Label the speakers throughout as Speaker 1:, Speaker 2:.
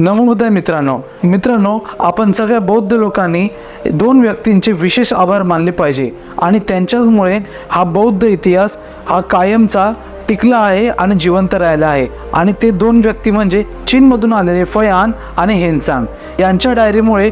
Speaker 1: नमोदय मित्रांनो मित्रांनो आपण सगळ्या बौद्ध लोकांनी दोन व्यक्तींचे विशेष आभार मानले पाहिजे आणि त्यांच्याचमुळे हा बौद्ध इतिहास हा कायमचा टिकला आहे आणि जिवंत राहिला आहे. आणि ते दोन व्यक्ती म्हणजे चीनमधून आलेले फयान आणि हेनसांग. यांच्या डायरीमुळे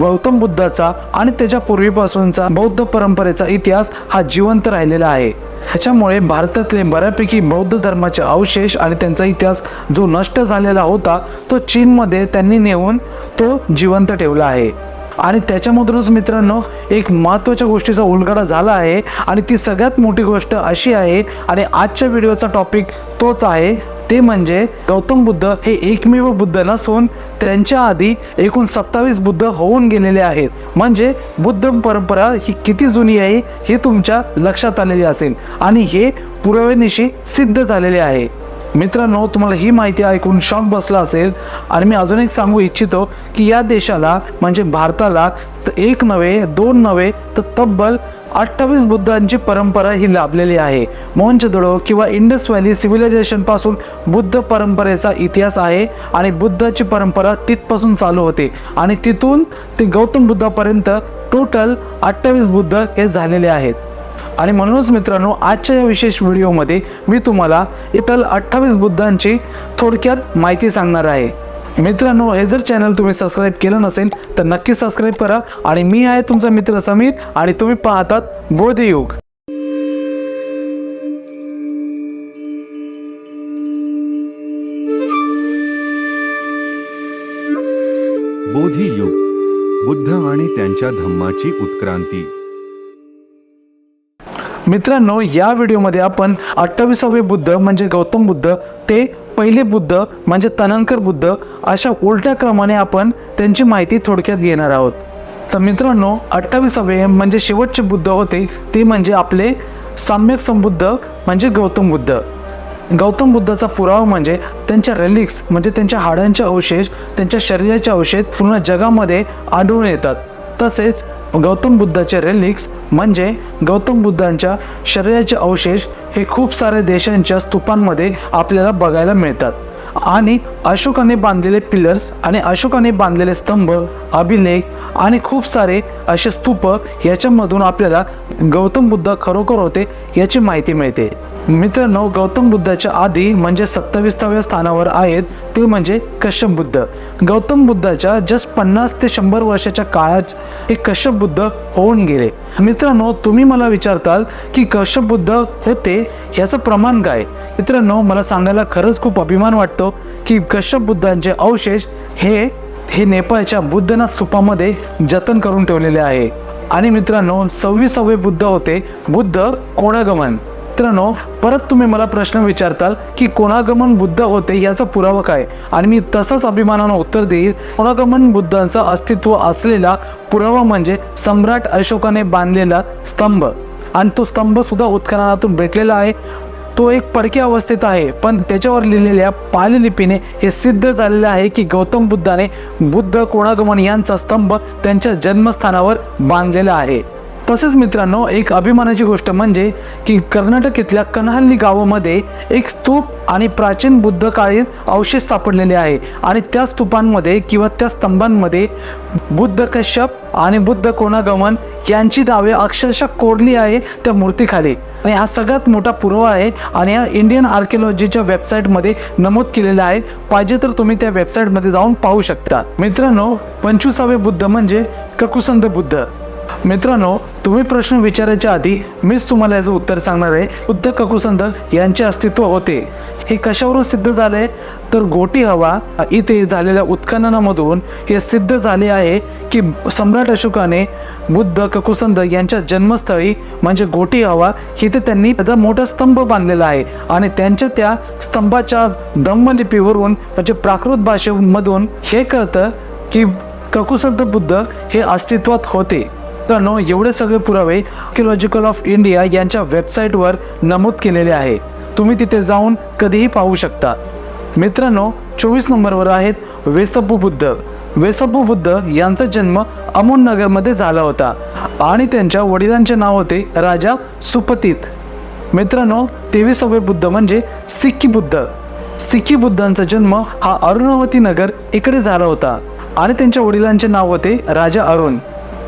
Speaker 1: गौतम बुद्धाचा आणि त्याच्या पूर्वीपासूनचा बौद्ध परंपरेचा इतिहास हा जिवंत राहिलेला आहे. ह्याच्यामुळे भारतातले बऱ्यापैकी बौद्ध धर्माचे अवशेष आणि त्यांचा इतिहास जो नष्ट झालेला होता तो चीनमध्ये त्यांनी नेऊन तो जिवंत ठेवला आहे. आणि त्याच्यामधूनच मित्रांनो एक महत्त्वाच्या गोष्टीचा उलगडा झाला आहे आणि ती सगळ्यात मोठी गोष्ट अशी आहे आणि आजच्या व्हिडिओचा टॉपिक तोच आहे. ते म्हणजे गौतम बुद्ध हे एकमेव बुद्ध नसून त्यांच्या आधी एकूण सत्तावीस बुद्ध होऊन गेलेले आहेत. म्हणजे बुद्ध परंपरा ही किती जुनी आहे हे तुमच्या लक्षात आलेली असेल. आणि हे पुराव्यानिशी सिद्ध झालेले आहे. मित्रांनो तुम्हाला ही माहिती ऐकून शॉक बसला असेल आणि मी अजून एक सांगू इच्छितो की या देशाला म्हणजे भारताला एक नव्हे दोन नव्हे तर तब्बल अठ्ठावीस बुद्धांची परंपरा ही लाभलेली आहे. मोहनजोदडो किंवा इंडस व्हॅली सिव्हिलायझेशनपासून बुद्ध परंपरेचा इतिहास आहे आणि बुद्धाची परंपरा तिथपासून चालू होते. आणि तिथून ते गौतम बुद्धापर्यंत टोटल अठ्ठावीस बुद्ध हे झालेले आहेत. आणि म्हणूनच मित्रांनो आजच्या या विशेष व्हिडिओमध्ये मी तुम्हाला इतर अठ्ठावीस बुद्धांची थोडक्यात माहिती सांगणार आहे. मित्रांनो हे जर चॅनल तुम्ही सबस्क्राईब केलं नसेल तर नक्की सबस्क्राईब करा आणि मी आहे तुमचा मित्र समीर आणि तुम्ही पाहतात बोधयुग.
Speaker 2: बोधी युग बुद्ध आणि त्यांच्या धम्माची उत्क्रांती.
Speaker 1: मित्रांनो या व्हिडिओमध्ये आपण अठ्ठावीसावे बुद्ध म्हणजे गौतम बुद्ध ते पहिले बुद्ध म्हणजे तनंकर बुद्ध अशा उलट्या क्रमाने आपण त्यांची माहिती थोडक्यात घेणार आहोत. तर मित्रांनो अठ्ठावीसावे म्हणजे शेवटचे बुद्ध होते ते म्हणजे आपले साम्यक संबुद्ध म्हणजे गौतम बुद्ध. गौतम बुद्धाचा पुरावा म्हणजे त्यांच्या रेलिक्स म्हणजे त्यांच्या हाडांचे अवशेष त्यांच्या शरीराचे अवशेष पूर्ण जगामध्ये आढळून येतात. तसेच गौतम बुद्धाचे रेलिक्स म्हणजे गौतम बुद्धांच्या शरीराचे अवशेष हे खूप साऱ्या देशांच्या स्तूपांमध्ये आपल्याला बघायला मिळतात. आणि अशोकाने बांधलेले पिलर्स आणि अशोकाने बांधलेले स्तंभ अभिलेख आणि खूप सारे असे स्तूप याच्यामधून आपल्याला गौतम बुद्ध खरोखर होते याची माहिती मिळते. मित्रांनो गौतम बुद्धाच्या आधी म्हणजे सत्तावीसाव्या स्थानावर आहेत ते म्हणजे कश्यप बुद्ध. गौतम बुद्धाच्या जस्ट पन्नास ते शंभर वर्षाच्या काळात हे कश्यप बुद्ध होऊन गेले. मित्रांनो तुम्ही मला विचारताल की कश्यप बुद्ध होते याचं प्रमाण काय? मित्रांनो मला सांगायला खरंच खूप अभिमान वाटतो की कश्यप बुद्धांचे अवशेष हे हे नेपाळच्या बुद्धनाथ स्तूपामध्ये जतन करून ठेवलेले आहे. आणि मित्रांनो सव्वीसावे बुद्ध होते बुद्ध कोणागमन? मित्रांनो परत तुम्ही मला प्रश्न विचारताल की कोणागमन बुद्ध होते याचा पुरावा काय? आणि मी तसंच अभिमानानं उत्तर देईल कोणागमन बुद्धांचं अस्तित्व असलेला पुरावा म्हणजे सम्राट अशोकाने बांधलेला स्तंभ. आणि तो स्तंभ सुद्धा उत्खननातून भेटलेला आहे. तो एक पडक्या अवस्थेत आहे पण त्याच्यावर लिहिलेल्या पाललिपीने हे सिद्ध झालेलं आहे की गौतम बुद्धाने बुद्ध कोणागमन यांचा स्तंभ त्यांच्या जन्मस्थानावर बांधलेला आहे. तसेच मित्रांनो एक अभिमानाची गोष्ट म्हणजे की कर्नाटक इथल्या कन्हाल्ली गावामध्ये एक स्तूप आणि प्राचीन बुद्धकालीन अवशेष सापडलेले आहे. आणि त्या स्तूपांमध्ये किंवा त्या स्तंभांमध्ये बुद्ध कश्यप आणि बुद्ध कोणागमन यांची दावे अक्षरशः कोरली आहे त्या मूर्तीखाली. आणि हा सगळ्यात मोठा पुरावा आहे आणि हा इंडियन आर्किओलॉजीच्या वेबसाईटमध्ये नमूद केलेला आहे. पाहिजे तर तुम्ही त्या वेबसाईटमध्ये जाऊन पाहू शकता. मित्रांनो पंचवीसावे बुद्ध म्हणजे ककुसंद बुद्ध. मित्रांनो तुम्ही प्रश्न विचारायच्या आधी मीच तुम्हाला याचं उत्तर सांगणार आहे. बुद्ध ककुसंधक यांचे अस्तित्व होते. हे कशावरून सिद्ध झाले? तर गोटी हवा इथे झालेल्या उत्खननामधून हे सिद्ध झाले आहे की सम्राट अशोकाने बुद्ध ककुसंद यांच्या जन्मस्थळी म्हणजे गोटी हवा इथे त्यांनी त्याचा मोठा स्तंभ बांधलेला आहे आणि त्यांच्या त्या स्तंभाच्या दम्मलिपीवरून म्हणजे प्राकृत भाषेमधून हे कळतं की ककुसंत बुद्ध हे अस्तित्वात होते. नो एवढे सगळे पुरावे आर्किओलॉजिकल ऑफ इंडिया यांच्या वेबसाईटवर नमूद केलेले आहे. तुम्ही तिथे जाऊन कधीही पाहू शकता. मित्रांनो चोवीस नंबरवर आहेत वेसप्पू बुद्ध. वेसप्पू बुद्ध यांचा जन्म अमोननगरमध्ये झाला होता आणि त्यांच्या वडिलांचे नाव होते राजा सुपतीत. मित्रांनो तेविसावे बुद्ध म्हणजे सिक्की बुद्ध. सिक्की बुद्धांचा जन्म हा अरुणावती नगर इकडे झाला होता आणि त्यांच्या वडिलांचे नाव होते राजा अरुण.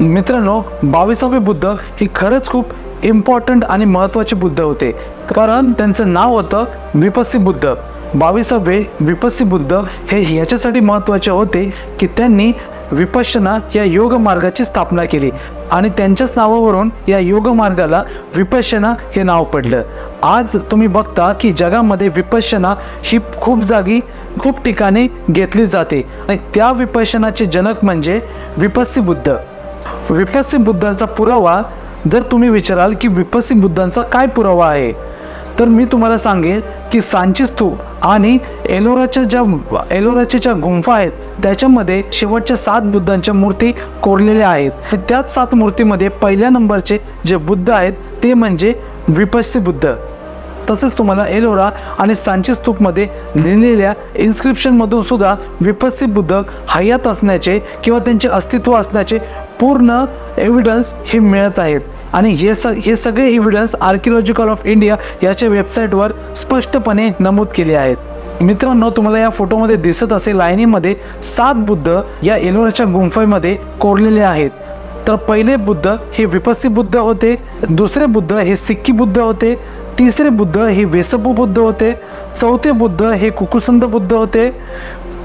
Speaker 1: मित्रांनो बावीसावे बुद्ध हे खरंच खूप इम्पॉर्टंट आणि महत्त्वाचे बुद्ध होते. कारण त्यांचं नाव होतं विपस्सी बुद्ध. बावीसावे विपस्सी बुद्ध हे ह्याच्यासाठी महत्त्वाचे होते की त्यांनी विपश्यना या योग मार्गाची स्थापना केली आणि त्यांच्याच नावावरून या योग मार्गाला विपश्यना हे नाव पडलं. आज तुम्ही बघता की जगामध्ये विपश्यना ही खूप जागी खूप ठिकाणी घेतली जाते. आणि त्या विपश्यनाचे जनक म्हणजे विपस्सी बुद्ध. विपस्सी बुद्धांचा पुरावा जर तुम्ही विचाराल की विपस्सी बुद्धांचा काय पुरावा आहे तर मी तुम्हाला सांगेन की सांची स्तूप आणि एलोराच्या ज्या एलोराच्या ज्या गुंफा आहेत त्याच्यामध्ये शेवटच्या सात बुद्धांच्या मूर्ती कोरलेल्या आहेत. त्याच सात मूर्तीमध्ये पहिल्या नंबरचे जे बुद्ध आहेत ते म्हणजे विपस्सी बुद्ध. तसेच तुम्हाला एलोरा आणि सांची स्तूपमध्ये लिहिलेल्या इन्स्क्रिप्शनमधून सुद्धा विपस्थित बुद्धक हयात असण्याचे किंवा त्यांचे अस्तित्व असण्याचे पूर्ण एव्हिडन्स हे मिळत आहेत. आणि हे स हे सगळे एव्हिडन्स आर्किओलॉजिकल ऑफ इंडिया याच्या वेबसाईटवर स्पष्टपणे नमूद केले आहेत. मित्रांनो तुम्हाला या फोटोमध्ये दिसत असे लाईनीमध्ये सात बुद्ध या एलोराच्या गुंफेमध्ये कोरलेले आहेत. तर पहिले बुद्ध हे विपस्सी बुद्ध होते दुसरे बुद्ध हे सिक्की बुद्ध होते तिसरे बुद्ध हे वेसपू बुद्ध होते चौथे बुद्ध हे कुकुसंद बुद्ध होते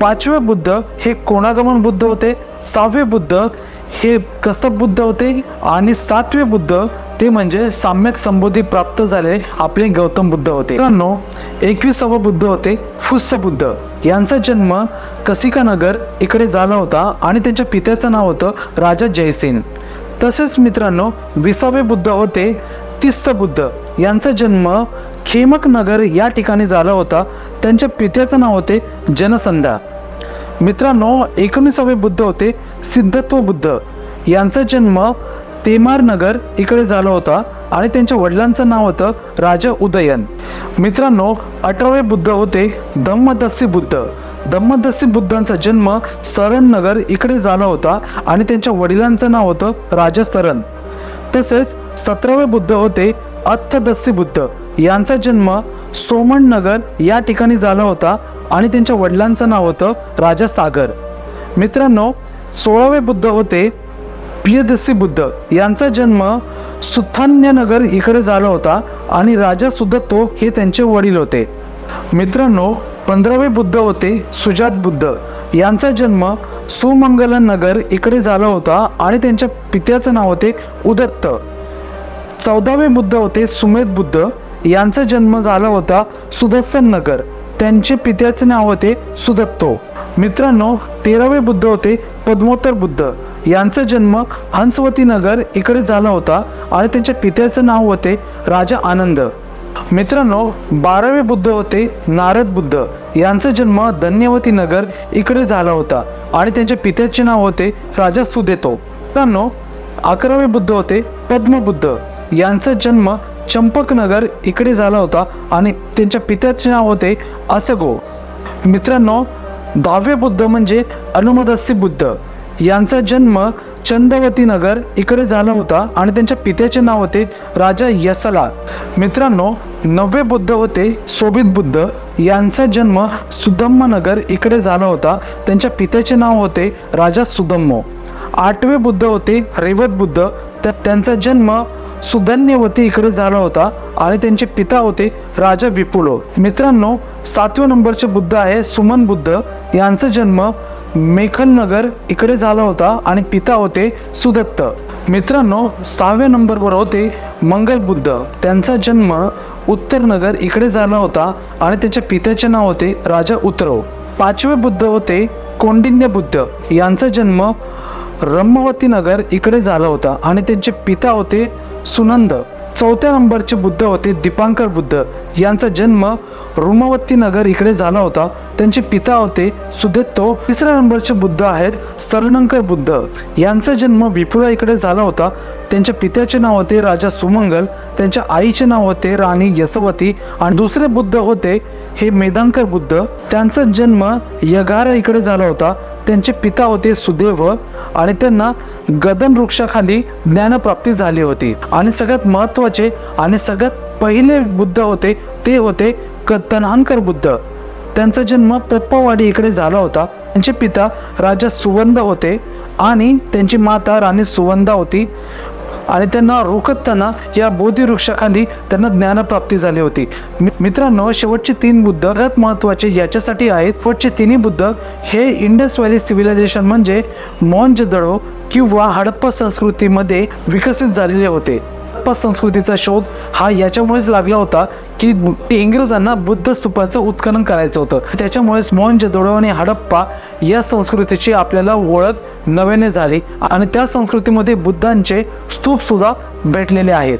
Speaker 1: पाचवे बुद्ध हे कोणागमन बुद्ध होते सहावे बुद्ध हे कसब बुद्ध होते आणि सातवे बुद्ध ते म्हणजे साम्यक संबोधी प्राप्त झाले आपले गौतम बुद्ध होते. मित्रांनो एकविसावं बुद्ध होते फुस्स बुद्ध. यांचा जन्म कसिका नगर इकडे झाला होता आणि त्यांच्या पित्याचं नाव होतं राजा जयसिंग. तसेच मित्रांनो विसावे बुद्ध होते तिस्स बुद्ध. यांचा जन्म खेमक नगर या ठिकाणी झाला होता. त्यांच्या पित्याचं नाव होते जनसंधा मित्रांनो एकोणीसावे बुद्ध होते सिद्धत्व बुद्ध. यांचा जन्म तेमार नगर इकडे झाला होता आणि त्यांच्या वडिलांचं नाव होतं राजा उदयन. मित्रांनो अठरावे बुद्ध होते धम्मदस्सी बुद्ध. धम्मदस्सी बुद्धांचा जन्म सरण नगर इकडे झाला होता आणि त्यांच्या वडिलांचं नाव होतं राजा सरण. तसेच सतरावे बुद्ध होते अथदस्सी बुद्ध. यांचा जन्म सोमण नगर या ठिकाणी झाला होता आणि त्यांच्या वडिलांचं नाव होतं राजा सागर. मित्रांनो सोळावे बुद्ध होते प्रियदस्सी बुद्ध यांचा जन्म सुथान्यनगर इकडे झाला होता आणि राजा सुदत्तो हे त्यांचे वडील होते. मित्रांनो पंधरावे बुद्ध होते सुजात बुद्ध. यांचा जन्म सुमंगलन नगर इकडे झाला होता आणि त्यांच्या पित्याचं नाव होते उदत्त. चौदावे बुद्ध होते सुमेध बुद्ध. यांचा जन्म झाला होता सुदर्शन नगर. त्यांचे पित्याचे नाव होते सुदत्तो. मित्रांनो तेरावे बुद्ध होते पद्मोत्तर बुद्ध. यांचा जन्म हंसवती नगर इकडे झाला होता आणि त्यांच्या पित्याचं नाव होते राजा आनंद. मित्रांनो बारावे बुद्ध होते नारद बुद्ध. यांचा जन्म धन्यवती नगर इकडे झाला होता आणि त्यांच्या पित्याचे नाव होते राजा सुदेतो. मित्रांनो अकरावे बुद्ध होते पद्मबुद्ध यांचा जन्म चंपकनगर इकडे झाला होता आणि त्यांच्या पित्याचे नाव होते असगो. मित्रांनो दहावे बुद्ध म्हणजे अनुमदस्सी बुद्ध. यांचा जन्म चंदवती नगर इकडे झाला होता आणि त्यांच्या पित्याचे नाव होते राजा यसला. मित्रांनो नववे बुद्ध होते सोबित बुद्ध. यांचा जन्म सुधम्म नगर इकडे झाला होता. त्यांच्या पित्याचे नाव होते राजा सुदम्मो. आठवे बुद्ध होते रेवत बुद्ध. तर त्यांचा जन्म सुधन्यवती इकडे झाला होता आणि त्यांचे पिता होते राजा विपुलो. मित्रांनो सातव्या नंबरचे बुद्ध आहे सुमन बुद्ध. यांचा जन्म मेखलनगर इकडे झाला होता आणि पिता होते सुदत्त. मित्रांनो सहाव्या नंबरवर होते मंगल बुद्ध. त्यांचा जन्म उत्तर नगर इकडे झाला होता आणि त्यांच्या पित्याचे नाव होते राजा उतरव. पाचवे बुद्ध होते कौंडिन्य बुद्ध. यांचा जन्म रम्मवती नगर इकडे झाला होता आणि त्यांचे पिता होते सुनंद. चौथ्या नंबरचे बुद्ध होते दीपांकर बुद्ध. यांचा जन्म रुमवती नगर इकडे झाला होता. त्यांचे पिता होते सुदेत्तो. तिसऱ्या नंबरचे बुद्ध आहेत सरणंकर बुद्ध. यांचा जन्म विपुरा इकडे झाला होता. त्यांच्या पित्याचे नाव होते राजा सुमंगल. त्यांच्या आईचे नाव होते राणी यशवती आणि दुसरे बुद्ध होते हे मेदांकर बुद्ध. त्यांचा जन्म यगारा इकडे झाला होता. त्यांचे पिता होते सुदेव आणि त्यांना गदन वृक्षाखाली ज्ञानप्राप्ती झाली होती. आणि सगळ्यात महत्त्वाचे आणि सगळ्यात पहिले बुद्ध होते ते होते कत्तनहानकर बुद्ध. त्यांचा जन्म पप्पावाडी इकडे झाला होता. त्यांचे पिता राजा सुवंद होते आणि त्यांची माता राणी सुवंदा होती. आणि त्यांना रोखताना या बोधी वृक्षाखाली त्यांना ज्ञानप्राप्ती झाली होती. मि- मित्रांनो शेवटचे तीन बुद्ध सगळ्यात महत्त्वाचे याच्यासाठी आहेत. शेवटचे तिन्ही बुद्ध हे इंडस व्हॅली सिव्हिलायझेशन म्हणजे मोंजदडो किंवा हडप्पा संस्कृतीमध्ये विकसित झालेले होते. हडप्पा संस्कृतीचा शोध हा याच्यामुळेच लागला होता की इंग्रजांना बुद्ध स्तूपाचं उत्खनन करायचं होतं. त्याच्यामुळेच मोहनजोदडो आणि हडप्पा या संस्कृतीची आपल्याला ओळख नव्याने झाली आणि त्या संस्कृतीमध्ये बुद्धांचे स्तूप सुद्धा भेटलेले आहेत.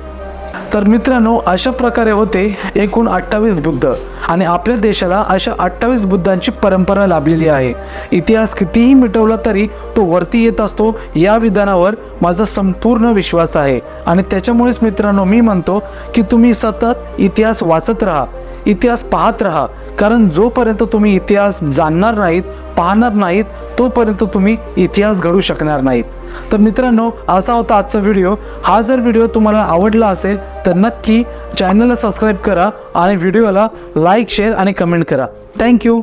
Speaker 1: तर मित्रांनो अशा प्रकारे होते एकूण अठ्ठावीस बुद्ध. आणि आपल्या देशाला अशा अठ्ठावीस बुद्धांची परंपरा लाभलेली आहे. इतिहास कितीही मिटवला तरी तो वरती येत असतो. या विधानावर माझा संपूर्ण विश्वास आहे. आणि त्याच्यामुळेच मित्रांनो मी म्हणतो की तुम्ही सतत इतिहास वाचत राहा. इतिहास पाहत राहा. कारण जोपर्यंत तुम्ही इतिहास जाणणार नाहीत पाहणार नाहीत तोपर्यंत तुम्ही इतिहास घडू शकणार नाहीत. तर मित्रांनो असा होता आजचा व्हिडिओ. हा जर व्हिडिओ तुम्हाला आवडला असेल तर नक्की चॅनलला सबस्क्राईब करा आणि व्हिडिओला लाईक शेअर आणि कमेंट करा. Thank you